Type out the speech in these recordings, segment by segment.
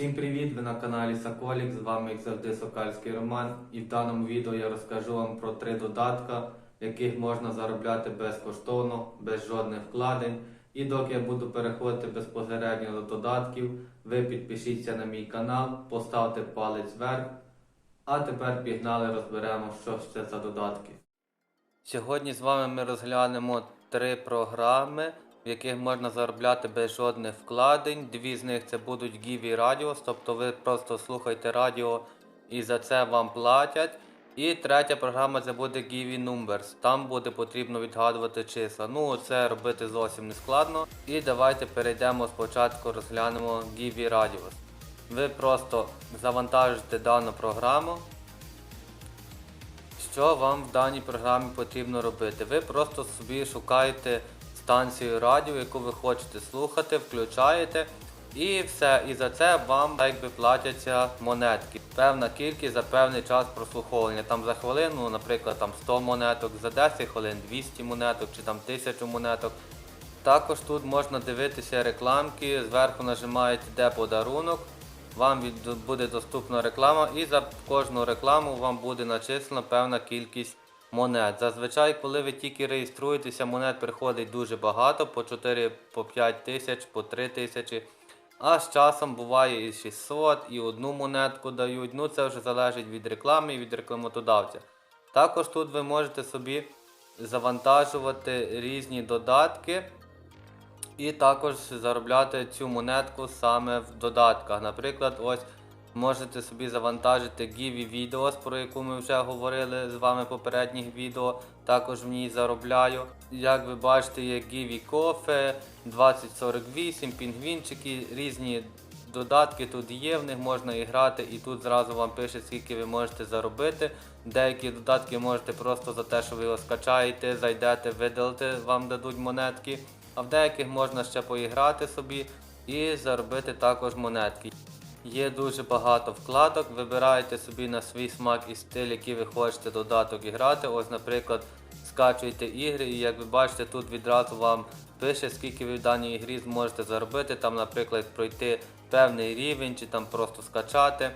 Всім привіт! Ви на каналі Соколік. З вами як завжди Сокальський Роман. І в даному відео я розкажу вам про три додатка, яких можна заробляти безкоштовно, без жодних вкладень. І доки я буду переходити безпосередньо до додатків, ви підпишіться на мій канал, поставте палець вверх. А тепер пігнали, розберемо, що це за додатки. Сьогодні з вами ми розглянемо три програми, в яких можна заробляти без жодних вкладень. Дві з них це будуть Givi Radios, тобто ви просто слухаєте радіо і за це вам платять. І третя програма це буде Givi Numbers. Там буде потрібно відгадувати числа. Ну, це робити зовсім не складно. І давайте перейдемо спочатку, розглянемо Givi Radios. Ви просто завантажите дану програму. Що вам в даній програмі потрібно робити? Ви просто собі шукаєте станцію радіо, яку ви хочете слухати, включаєте і все. І за це вам якби платяться монетки. Певна кількість за певний час прослуховування. Там за хвилину, наприклад, там 100 монеток, за 10 хвилин 200 монеток чи там 1000 монеток. Також тут можна дивитися рекламки, зверху нажимаєте де подарунок, вам буде доступна реклама і за кожну рекламу вам буде начислена певна кількість монет. Зазвичай, коли ви тільки реєструєтеся, монет приходить дуже багато, по 4, по 5 тисяч, по 3 тисячі. А з часом буває і 600, і одну монетку дають. Ну це вже залежить від реклами і від рекламодавця. Також тут ви можете собі завантажувати різні додатки і також заробляти цю монетку саме в додатках. Наприклад, ось можете собі завантажити Givi Videos, про яку ми вже говорили з вами в попередніх відео. Також в ній заробляю. Як ви бачите, є Givi Coffee, 2048, пінгвінчики, різні додатки тут є, в них можна і грати, і тут зразу вам пише, скільки ви можете заробити. Деякі додатки можете просто за те, що ви його скачаєте, зайдете, видалите, вам дадуть монетки. А в деяких можна ще поіграти собі і заробити також монетки. Є дуже багато вкладок, вибираєте собі на свій смак і стиль, який ви хочете додаток і грати. Ось, наприклад, скачуєте ігри, і як ви бачите, тут відразу вам пише, скільки ви в даній ігрі зможете заробити. Там, наприклад, пройти певний рівень чи там просто скачати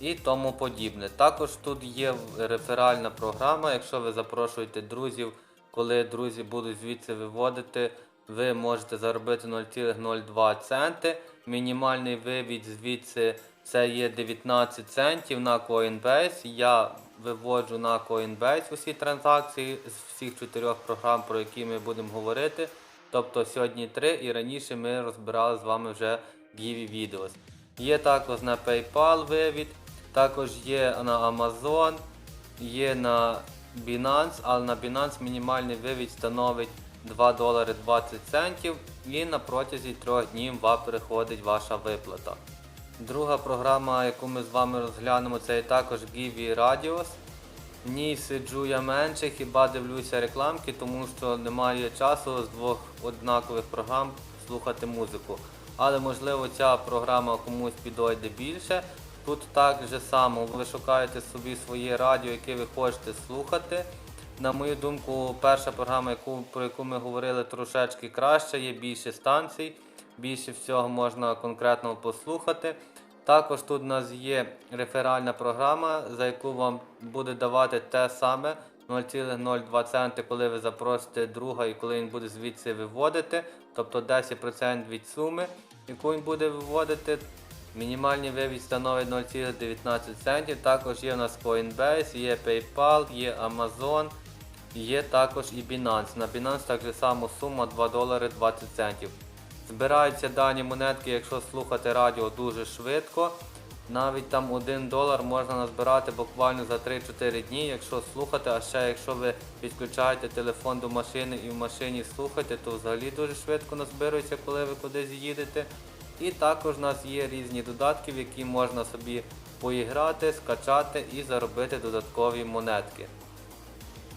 і тому подібне. Також тут є реферальна програма, якщо ви запрошуєте друзів, коли друзі будуть звідси виводити, ви можете заробити 0,02 центи. Мінімальний вивід звідси це є 19 центів на Coinbase. Я виводжу на Coinbase усі транзакції з всіх чотирьох програм, про які ми будемо говорити. Тобто сьогодні три і раніше ми розбирали з вами вже Givi Videos. Є також на PayPal вивід, також є на Amazon, є на Binance, але на Binance мінімальний вивід становить 2 долари 20 центів і на протязі 3 днів вам приходить ваша виплата. Друга програма, яку ми з вами розглянемо, це також Givi Radios. В ній сиджу я менше, хіба дивлюся рекламки, тому що немає часу з двох однакових програм слухати музику. Але можливо ця програма комусь підойде більше. Тут так же само ви шукаєте собі своє радіо, яке ви хочете слухати. На мою думку, перша програма, яку, про яку ми говорили, трошечки краще, є більше станцій, більше всього можна конкретно послухати. Також тут у нас є реферальна програма, за яку вам буде давати те саме 0,02 центи, коли ви запросите друга і коли він буде звідси виводити, тобто 10% від суми, яку він буде виводити. Мінімальний вивід становить 0,19 центів. Також є у нас Coinbase, є PayPal, є Amazon, є також і Binance. На Binance так же само сума 2 долари 20 центів. Збираються дані монетки, якщо слухати радіо дуже швидко. Навіть там 1 долар можна назбирати буквально за 3-4 дні, якщо слухати, а ще якщо ви підключаєте телефон до машини і в машині слухаєте, то взагалі дуже швидко назбирується, коли ви кудись їдете. І також у нас є різні додатки, в які можна собі поіграти, скачати і заробити додаткові монетки.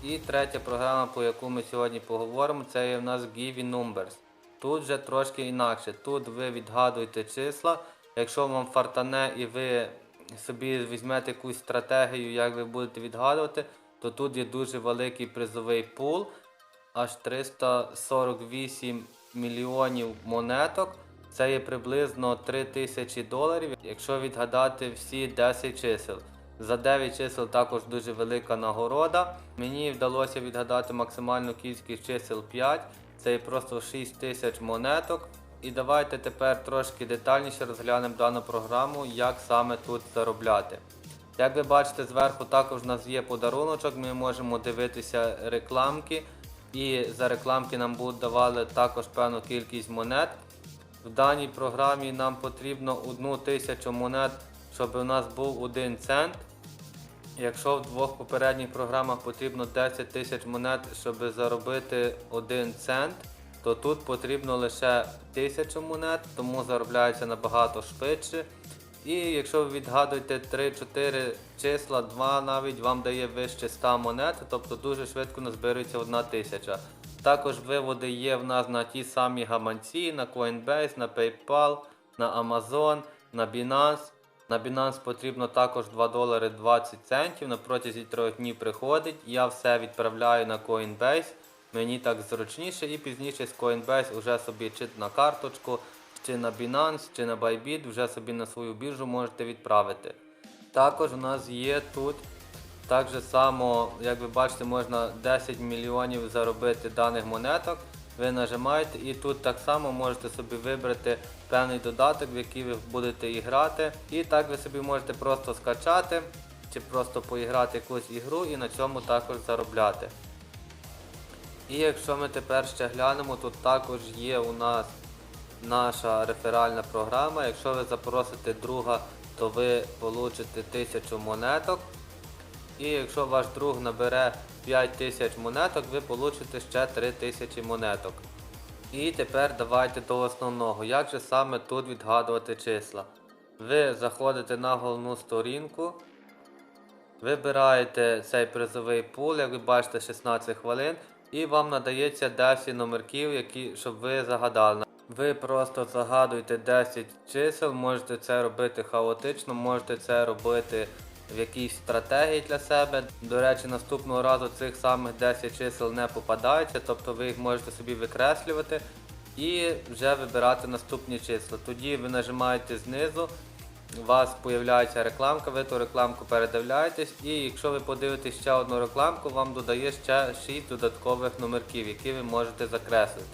І третя програма, про яку ми сьогодні поговоримо, це є в нас Givi Numbers. Тут вже трошки інакше. Тут ви відгадуєте числа. Якщо вам фартане і ви собі візьмете якусь стратегію, як ви будете відгадувати, то тут є дуже великий призовий пул, аж 348 мільйонів монеток. Це є приблизно 3000 доларів, якщо відгадати всі 10 чисел. За 9 чисел також дуже велика нагорода. Мені вдалося відгадати максимальну кількість чисел 5. Це є просто 6 тисяч монеток. І давайте тепер трошки детальніше розглянемо дану програму, як саме тут заробляти. Як ви бачите, зверху також у нас є подаруночок, ми можемо дивитися рекламки. І за рекламки нам будуть давали також певну кількість монет. В даній програмі нам потрібно одну тисячу монет, щоб у нас був 1 цент. Якщо в двох попередніх програмах потрібно 10 тисяч монет, щоб заробити 1 цент, то тут потрібно лише 1000 монет, тому заробляється набагато швидше. І якщо ви відгадуєте 3-4 числа, 2 навіть вам дає вище 100 монет, тобто дуже швидко назбирується 1 тисяча. Також виводи є в нас на ті самі гаманці, на Coinbase, на PayPal, на Amazon, на Binance. На Binance потрібно також 2 долари 20 центів. На протязі 3 днів приходить. Я все відправляю на Coinbase. Мені так зручніше і пізніше з Coinbase вже собі чи на карточку, чи на Binance, чи на Bybit вже собі на свою біржу можете відправити. Також у нас є тут так же само, як ви бачите, можна 10 мільйонів заробити даних монеток. Ви нажимаєте і тут так само можете собі вибрати певний додаток, в який ви будете іграти. І так ви собі можете просто скачати чи просто поіграти якусь ігру і на цьому також заробляти. І якщо ми тепер ще глянемо, тут також є у нас наша реферальна програма. Якщо ви запросите друга, то ви получите 1000 монеток. І якщо ваш друг набере 5000 монеток, ви получите ще 3000 монеток. І тепер давайте до основного. Як же саме тут відгадувати числа? Ви заходите на головну сторінку, вибираєте цей призовий пул, як ви бачите, 16 хвилин, і вам надається 10 номерків, які, щоб ви загадали. Ви просто загадуєте 10 чисел, можете це робити хаотично, можете це робити в якійсь стратегії для себе. До речі, наступного разу цих самих 10 чисел не попадається, тобто ви їх можете собі викреслювати і вже вибирати наступні числа. Тоді ви нажимаєте знизу, у вас з'являється рекламка, ви ту рекламку передивляєтесь, і якщо ви подивитесь ще одну рекламку, вам додає ще 6 додаткових номерків, які ви можете закреслити.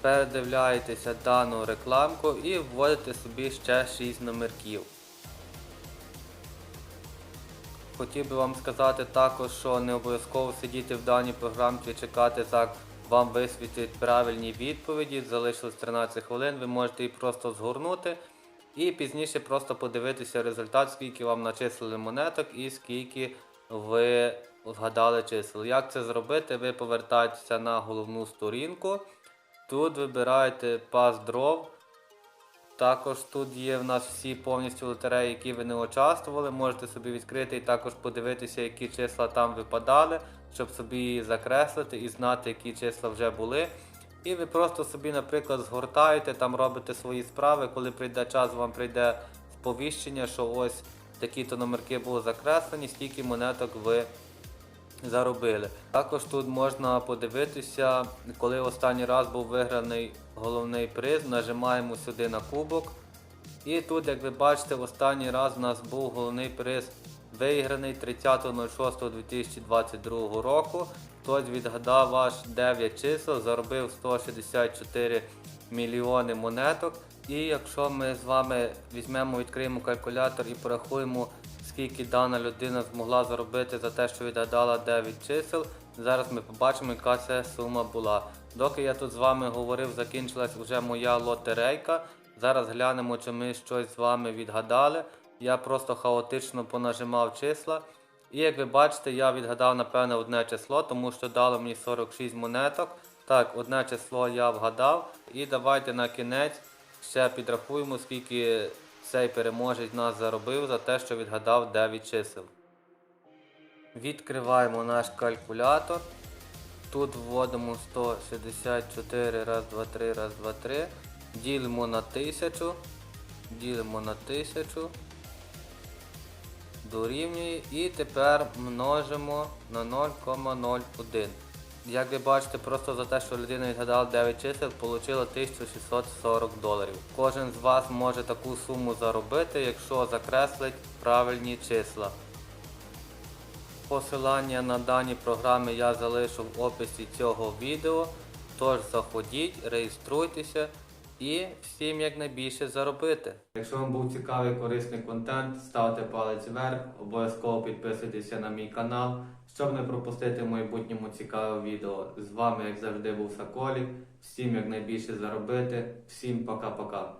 Передивляєтеся дану рекламку і вводите собі ще 6 номерків. Хотів би вам сказати також, що не обов'язково сидіти в даній програмці і чекати, як вам висвітять правильні відповіді. Залишилось 13 хвилин, ви можете її просто згорнути і пізніше просто подивитися результат, скільки вам начислили монеток і скільки ви вгадали чисел. Як це зробити? Ви повертаєтеся на головну сторінку. Тут вибираєте Pass Draw. Також тут є в нас всі повністю лотереї, які ви не участвували. Можете собі відкрити і також подивитися, які числа там випадали, щоб собі закреслити і знати, які числа вже були. І ви просто собі, наприклад, згортаєте, там робите свої справи, коли прийде час, вам прийде сповіщення, що ось такі-то номерки були закреслені, скільки монеток ви заробили. Також тут можна подивитися, коли останній раз був виграний головний приз, нажимаємо сюди на кубок. І тут, як ви бачите, останній раз у нас був головний приз виграний 30.06.2022 року. Хтось відгадав аж 9 чисел, заробив 164 мільйони монеток. І якщо ми з вами візьмемо, відкриємо калькулятор і порахуємо, скільки дана людина змогла заробити за те, що відгадала 9 чисел, зараз ми побачимо, яка це сума була. Доки я тут з вами говорив, закінчилась вже моя лотерейка. Зараз глянемо, чи ми щось з вами відгадали. Я просто хаотично понажимав числа. І як ви бачите, я відгадав напевне одне число, тому що дало мені 46 монеток. Так, одне число я вгадав. І давайте на кінець ще підрахуємо, скільки цей переможець нас заробив за те, що відгадав 9 чисел. Відкриваємо наш калькулятор. Тут вводимо 164, раз, два, три, раз, два, три. Ділимо на 1000. Ділимо на 1000. Дорівнює. І тепер множимо на 0,01. Як ви бачите, просто за те, що людина відгадала 9 чисел, отримала 1640 доларів. Кожен з вас може таку суму заробити, якщо закреслить правильні числа. Посилання на дані програми я залишу в описі цього відео. Тож заходіть, реєструйтеся і всім якнайбільше заробити. Якщо вам був цікавий корисний контент, ставте палець вверх, обов'язково підписуйтеся на мій канал, щоб не пропустити в майбутньому цікаве відео. З вами, як завжди, був Саколі. Всім якнайбільше заробити. Всім пока-пока.